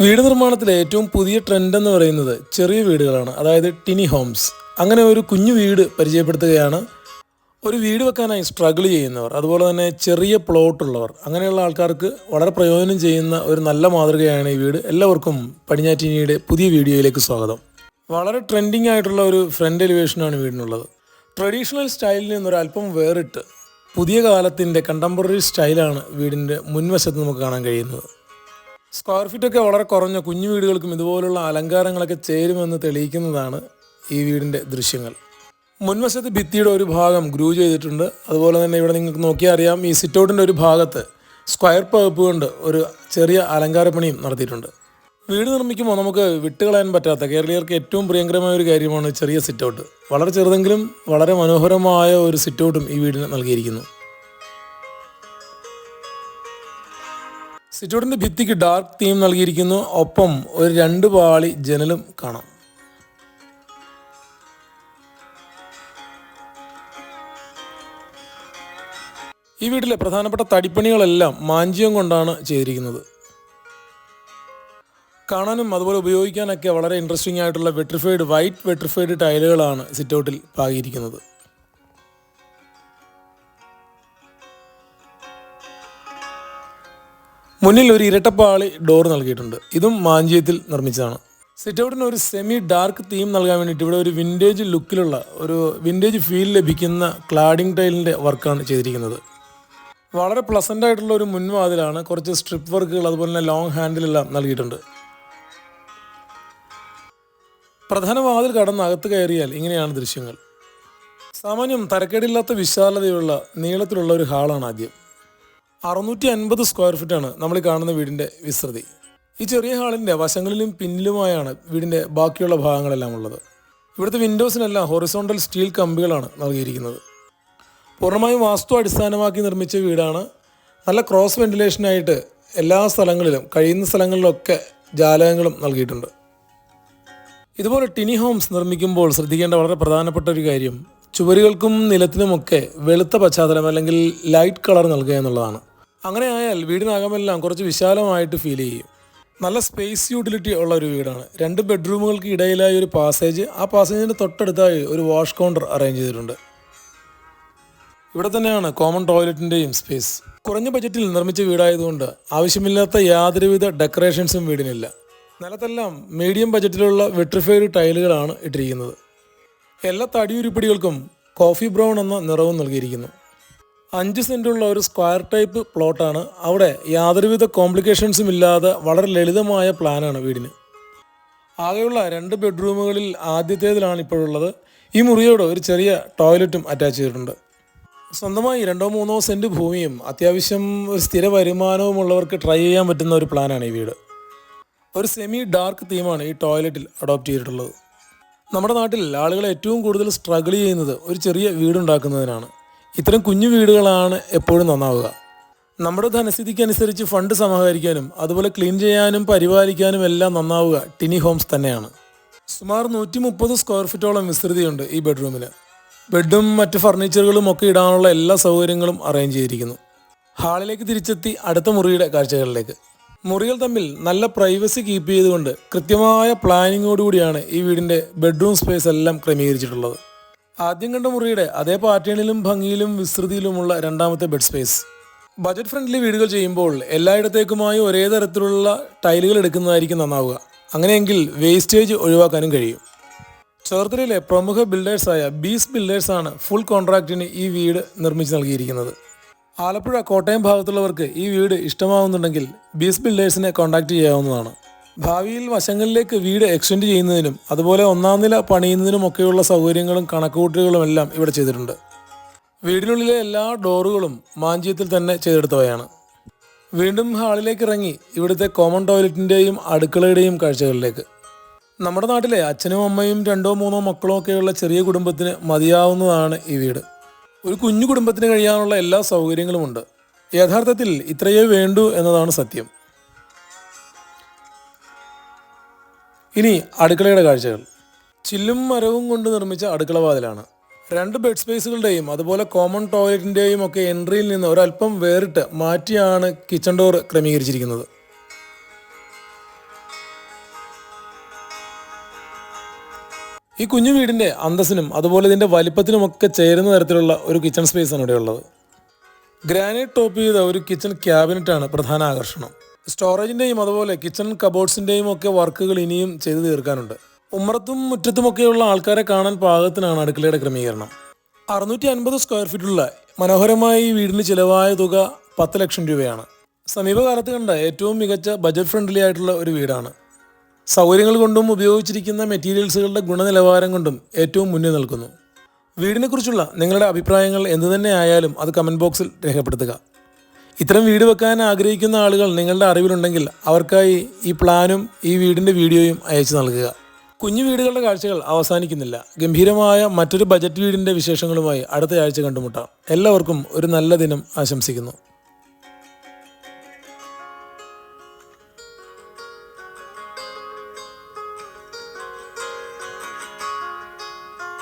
വീട് നിർമ്മാണത്തിലെ ഏറ്റവും പുതിയ ട്രെൻഡ് എന്ന് പറയുന്നത് ചെറിയ വീടുകളാണ്. അതായത് ടിനി ഹോംസ് അങ്ങനെ ഒരു കുഞ്ഞു വീട് പരിചയപ്പെടുത്തുകയാണ് ഒരു വീട് വെക്കാനായി സ്ട്രഗിൾ ചെയ്യുന്നവർ അതുപോലെ തന്നെ ചെറിയ പ്ലോട്ടുള്ളവർ അങ്ങനെയുള്ള ആൾക്കാർക്ക് വളരെ പ്രയോജനം ചെയ്യുന്ന ഒരു നല്ല മാതൃകയാണ് ഈ വീട്. എല്ലാവർക്കും പടിഞ്ഞാറ്റിനിയുടെ പുതിയ വീഡിയോയിലേക്ക് സ്വാഗതം. വളരെ ട്രെൻഡിങ് ആയിട്ടുള്ള ഒരു ഫ്രണ്ട് എലിവേഷനാണ് വീടിനുള്ളത്. ട്രഡീഷണൽ സ്റ്റൈലിൽ നിന്നൊരു അല്പം വേറിട്ട് പുതിയ കാലത്തിന്റെ കണ്ടംപററി സ്റ്റൈലാണ് വീടിന്റെ മുൻവശത്ത് നമുക്ക് കാണാൻ കഴിയുന്നത്. സ്ക്വയർ ഫീറ്റ് ഒക്കെ വളരെ കുറഞ്ഞ കുഞ്ഞു വീടുകൾക്കും ഇതുപോലുള്ള അലങ്കാരങ്ങളൊക്കെ ചേരുമെന്ന് തെളിയിക്കുന്നതാണ് ഈ വീടിന്റെ ദൃശ്യങ്ങൾ. മുൻവശത്ത് ഭിത്തിയുടെ ഒരു ഭാഗം ഗ്രൂ ചെയ്തിട്ടുണ്ട്. അതുപോലെ തന്നെ ഇവിടെ നിങ്ങൾക്ക് നോക്കിയാൽ അറിയാം ഈ സിറ്റൗട്ടിന്റെ ഒരു ഭാഗത്ത് സ്ക്വയർ പകപ്പ് കൊണ്ട് ഒരു ചെറിയ അലങ്കാരപ്പണിയും നടത്തിയിട്ടുണ്ട്. വീട് നിർമ്മിക്കുമ്പോൾ നമുക്ക് വിട്ടുകളയാൻ പറ്റാത്ത കേരളീയർക്ക് ഏറ്റവും പ്രിയങ്കരമായ ഒരു കാര്യമാണ് ചെറിയ സിറ്റൗട്ട് വളരെ ചെറുതെങ്കിലും വളരെ മനോഹരമായ ഒരു സിറ്റൗട്ടും ഈ വീടിന് നൽകിയിരിക്കുന്നു. സിറ്റൗട്ടിന്റെ ഭിത്തിക്ക് ഡാർക്ക് തീം നൽകിയിരിക്കുന്നു. ഒപ്പം ഒരു രണ്ട് പാളി ജനലും കാണാം. ഈ വീട്ടിലെ പ്രധാനപ്പെട്ട തടിപ്പണികളെല്ലാം മാഞ്ചിയം കൊണ്ടാണ് ചെയ്തിരിക്കുന്നത്. കാണാനും അതുപോലെ ഉപയോഗിക്കാനൊക്കെ വളരെ ഇൻട്രസ്റ്റിംഗ് ആയിട്ടുള്ള വെട്രിഫൈഡ് വൈറ്റ് വെട്രിഫൈഡ് ടൈലുകളാണ് സിറ്റൗട്ടിൽ പാകിയിരിക്കുന്നത്. മുന്നിൽ ഒരു ഇരട്ടപ്പാളി ഡോർ നൽകിയിട്ടുണ്ട്. ഇതും മാഞ്ചിയത്തിൽ നിർമ്മിച്ചതാണ്. സിറ്റൗട്ടിന് ഒരു സെമി ഡാർക്ക് തീം നൽകാൻ വേണ്ടിയിട്ട് ഇവിടെ ഒരു വിന്റേജ് ലുക്കിലുള്ള ഒരു വിന്റേജ് ഫീൽ ലഭിക്കുന്ന ക്ലാഡിംഗ് ടൈലിന്റെ വർക്കാണ് ചെയ്തിരിക്കുന്നത്. വളരെ പ്ലസന്റ് ആയിട്ടുള്ള ഒരു മുൻവാതിലാണ് കുറച്ച് സ്ട്രിപ്പ് വർക്കുകൾ അതുപോലെ തന്നെ ലോങ് ഹാൻഡിലെല്ലാം നൽകിയിട്ടുണ്ട്. പ്രധാന വാതിൽ കടന്ന് അകത്ത് കയറിയാൽ ഇങ്ങനെയാണ് ദൃശ്യങ്ങൾ. സാമാന്യം തരക്കേടില്ലാത്ത വിശാലതയുള്ള നീളത്തിലുള്ള ഒരു ഹാളാണ് ആദ്യം. അറുന്നൂറ്റി അൻപത് സ്ക്വയർ ഫീറ്റാണ് നമ്മൾ കാണുന്ന വീടിന്റെ വിസ്തൃതി. ഈ ചെറിയ ഹാളിന്റെ വശങ്ങളിലും പിന്നിലുമായാണ് വീടിന്റെ ബാക്കിയുള്ള ഭാഗങ്ങളെല്ലാം ഉള്ളത്. ഇവിടുത്തെ വിൻഡോസിനെല്ലാം ഹൊറിസോണ്ടൽ സ്റ്റീൽ കമ്പികളാണ് നൽകിയിരിക്കുന്നത്. പൂർണമായും വാസ്തു അടിസ്ഥാനമാക്കി നിർമ്മിച്ച വീടാണ്. നല്ല ക്രോസ് വെന്റിലേഷനായിട്ട് എല്ലാ സ്ഥലങ്ങളിലും കഴിയുന്ന സ്ഥലങ്ങളിലൊക്കെ ജാലകങ്ങളും നൽകിയിട്ടുണ്ട്. ഇതുപോലെ ടിനി ഹോംസ് നിർമ്മിക്കുമ്പോൾ ശ്രദ്ധിക്കേണ്ട വളരെ പ്രധാനപ്പെട്ട ഒരു കാര്യം ചുവരുകൾക്കും നിലത്തിനുമൊക്കെ വെളുത്ത പശ്ചാത്തലം അല്ലെങ്കിൽ ലൈറ്റ് കളർ നൽകുക എന്നുള്ളതാണ്. അങ്ങനെ ആയാൽ വീടിനകമെല്ലാം കുറച്ച് വിശാലമായിട്ട് ഫീൽ ചെയ്യും. നല്ല സ്പേസ് യൂട്ടിലിറ്റി ഉള്ള ഒരു വീടാണ്. രണ്ട് ബെഡ്റൂമുകൾക്ക് ഇടയിലായി ഒരു പാസേജ് ആ പാസേജിന്റെ തൊട്ടടുത്തായി ഒരു വാഷ് കൗണ്ടർ അറേഞ്ച് ചെയ്തിട്ടുണ്ട്. ഇവിടെ തന്നെയാണ് കോമൺ ടോയ്ലറ്റിന്റെയും സ്പേസ് കുറഞ്ഞ ബജറ്റിൽ നിർമ്മിച്ച വീടായതുകൊണ്ട് ആവശ്യമില്ലാത്ത യാതൊരുവിധ ഡെക്കറേഷൻസും വീടിനില്ല. നിലത്തെല്ലാം മീഡിയം ബജറ്റിലുള്ള വെട്രിഫൈഡ് ടൈലുകളാണ് ഇട്ടിരിക്കുന്നത്. എല്ലാ തടിയുരുപ്പടികൾക്കും കോഫി ബ്രൗൺ എന്ന നിറവും നൽകിയിരിക്കുന്നു. അഞ്ച് സെന്റുള്ള ഒരു സ്ക്വയർ ടൈപ്പ് പ്ലോട്ടാണ്. അവിടെ യാതൊരുവിധ കോംപ്ലിക്കേഷൻസും ഇല്ലാതെ വളരെ ലളിതമായ പ്ലാനാണ് വീടിന്. ആകെയുള്ള രണ്ട് ബെഡ്റൂമുകളിൽ ആദ്യത്തേതിലാണ് ഇപ്പോഴുള്ളത്. ഈ മുറിയോട് ഒരു ചെറിയ ടോയ്ലറ്റും അറ്റാച്ച് ചെയ്തിട്ടുണ്ട്. സ്വന്തമായി രണ്ടോ മൂന്നോ സെന്റ് ഭൂമിയും അത്യാവശ്യം ഒരു സ്ഥിര വരുമാനവും ഉള്ളവർക്ക് ട്രൈ ചെയ്യാൻ പറ്റുന്ന ഒരു പ്ലാനാണ് ഈ വീട്. ഒരു സെമി ഡാർക്ക് തീമാണ് ഈ ടോയ്ലറ്റിൽ അഡോപ്റ്റ് ചെയ്തിട്ടുള്ളത്. നമ്മുടെ നാട്ടിൽ ആളുകൾ ഏറ്റവും കൂടുതൽ സ്ട്രഗിൾ ചെയ്യുന്നത് ഒരു ചെറിയ വീടുണ്ടാക്കുന്നതിനാണ്. ഇത്തരം കുഞ്ഞു വീടുകളാണ് എപ്പോഴും നന്നാവുക. നമ്മുടെ ധനസ്ഥിതിക്കനുസരിച്ച് ഫണ്ട് സമാഹരിക്കാനും അതുപോലെ ക്ലീൻ ചെയ്യാനും പരിപാലിക്കാനും എല്ലാം നന്നാവുക ടിനി ഹോംസ് തന്നെയാണ്. സുമാർ നൂറ്റി മുപ്പത് സ്ക്വയർ ഫീറ്റോളം വിസ്തൃതിയുണ്ട് ഈ ബെഡ്റൂമിന് ബെഡും മറ്റ് ഫർണിച്ചറുകളും ഒക്കെ ഇടാനുള്ള എല്ലാ സൗകര്യങ്ങളും അറേഞ്ച് ചെയ്തിരിക്കുന്നു. ഹാളിലേക്ക് തിരിച്ചെത്തി അടുത്ത മുറിയുടെ കാഴ്ചകളിലേക്ക്. മുറികൾ തമ്മിൽ നല്ല പ്രൈവസി കീപ്പ് ചെയ്തുകൊണ്ട് കൃത്യമായ പ്ലാനിങ്ങോടുകൂടിയാണ് ഈ വീടിന്റെ ബെഡ്റൂം സ്പേസ് എല്ലാം ക്രമീകരിച്ചിട്ടുള്ളത്. ആദ്യം കണ്ട മുറിയുടെ അതേ പാറ്റേണിലും ഭംഗിയിലും വിസ്തൃതിയിലുമുള്ള രണ്ടാമത്തെ ബെഡ് സ്പേസ് ബജറ്റ് ഫ്രണ്ട്ലി വീടുകൾ ചെയ്യുമ്പോൾ എല്ലായിടത്തേക്കുമായി ഒരേ തരത്തിലുള്ള ടൈലുകൾ എടുക്കുന്നതായിരിക്കും നന്നാവുക. അങ്ങനെയെങ്കിൽ വേസ്റ്റേജ് ഒഴിവാക്കാനും കഴിയും. ചേർത്തലയിലെ പ്രമുഖ ബിൽഡേഴ്സായ ബീസ് ബിൽഡേഴ്സാണ് ഫുൾ കോൺട്രാക്റ്റിന് ഈ വീട് നിർമ്മിച്ച് നൽകിയിരിക്കുന്നത്. ആലപ്പുഴ കോട്ടയം ഭാഗത്തുള്ളവർക്ക് ഈ വീട് ഇഷ്ടമാവുന്നുണ്ടെങ്കിൽ ബീസ് ബിൽഡേഴ്സിനെ കോൺടാക്റ്റ് ചെയ്യാവുന്നതാണ്. ഭാവിയിൽ വശങ്ങളിലേക്ക് വീട് എക്സ്റ്റെൻഡ് ചെയ്യുന്നതിനും അതുപോലെ ഒന്നാം നില പണിയുന്നതിനുമൊക്കെയുള്ള സൗകര്യങ്ങളും കണക്കുകൂട്ടലുകളും എല്ലാം ഇവിടെ ചെയ്തിട്ടുണ്ട്. വീടിനുള്ളിലെ എല്ലാ ഡോറുകളും മാഞ്ചിയത്തിൽ തന്നെ ചെയ്തെടുത്തവയാണ്. വീണ്ടും ഹാളിലേക്ക് ഇറങ്ങി ഇവിടുത്തെ കോമൺ ടോയ്ലറ്റിന്റെയും അടുക്കളയുടെയും കാഴ്ചകളിലേക്ക്. നമ്മുടെ നാട്ടിലെ അച്ഛനും അമ്മയും രണ്ടോ മൂന്നോ മക്കളോ ഒക്കെയുള്ള ചെറിയ കുടുംബത്തിന് മതിയാവുന്നതാണ് ഈ വീട്. ഒരു കുഞ്ഞു കുടുംബത്തിന് കഴിയാനുള്ള എല്ലാ സൗകര്യങ്ങളുമുണ്ട്. യഥാർത്ഥത്തിൽ ഇത്രയേ വേണ്ടൂ എന്നതാണ് സത്യം. ഇനി അടുക്കളയുടെ കാഴ്ചകൾ. ചില്ലും മരവും കൊണ്ട് നിർമ്മിച്ച അടുക്കളവാതിലാണ് രണ്ട് ബെഡ് സ്പേസുകളുടെയും അതുപോലെ കോമൺ ടോയ്ലറ്റിന്റെയും ഒക്കെ എൻട്രിയിൽ നിന്ന് ഒരല്പം വേറിട്ട് മാറ്റിയാണ് കിച്ചൺ ഡോർ ക്രമീകരിച്ചിരിക്കുന്നത്. ഈ കുഞ്ഞു വീടിന്റെ അന്തസ്സിനും അതുപോലെ ഇതിന്റെ വലിപ്പത്തിനുമൊക്കെ ചേരുന്ന തരത്തിലുള്ള ഒരു കിച്ചൺ സ്പേസാണ് ഇവിടെയുള്ളത്. ഗ്രാനൈറ്റ് ടോപ്പ് ചെയ്ത ഒരു കിച്ചൺ ക്യാബിനറ്റാണ് പ്രധാന ആകർഷണം. സ്റ്റോറേജിന്റെയും അതുപോലെ കിച്ചൺ കബോർഡ്സിന്റെയും ഒക്കെ വർക്കുകൾ ഇനിയും ചെയ്തു തീർക്കാനുണ്ട്. ഉമ്മറത്തും മുറ്റത്തുമൊക്കെയുള്ള ആൾക്കാരെ കാണാൻ പാകത്തിനാണ് അടുക്കളയുടെ ക്രമീകരണം. അറുന്നൂറ്റി അൻപത് സ്ക്വയർ ഫീറ്റുള്ള മനോഹരമായ ഈ വീടിന് ചിലവായ തുക പത്ത് ലക്ഷം രൂപയാണ്. സമീപകാലത്ത് കണ്ട ഏറ്റവും മികച്ച ബജറ്റ് ഫ്രണ്ട്ലി ആയിട്ടുള്ള ഒരു വീടാണ്. സൗകര്യങ്ങൾ കൊണ്ടും ഉപയോഗിച്ചിരിക്കുന്ന മെറ്റീരിയൽസുകളുടെ ഗുണനിലവാരം കൊണ്ടും ഏറ്റവും മുന്നിൽ നിൽക്കുന്നു. വീടിനെക്കുറിച്ചുള്ള നിങ്ങളുടെ അഭിപ്രായങ്ങൾ എന്തു തന്നെ ആയാലും അത് കമന്റ് ബോക്സിൽ രേഖപ്പെടുത്തുക. ഇത്തരം വീട് വെക്കാൻ ആഗ്രഹിക്കുന്ന ആളുകൾ നിങ്ങളുടെ അറിവിലുണ്ടെങ്കിൽ അവർക്കായി ഈ പ്ലാനും ഈ വീടിന്റെ വീഡിയോയും അയച്ചു നൽകുക. കുഞ്ഞു വീടുകളുടെ കാഴ്ചകൾ അവസാനിക്കുന്നില്ല. ഗംഭീരമായ മറ്റൊരു ബജറ്റ് വീടിന്റെ വിശേഷങ്ങളുമായി അടുത്ത ആഴ്ച കണ്ടുമുട്ടാം. എല്ലാവർക്കും ഒരു നല്ല ദിനം ആശംസിക്കുന്നു.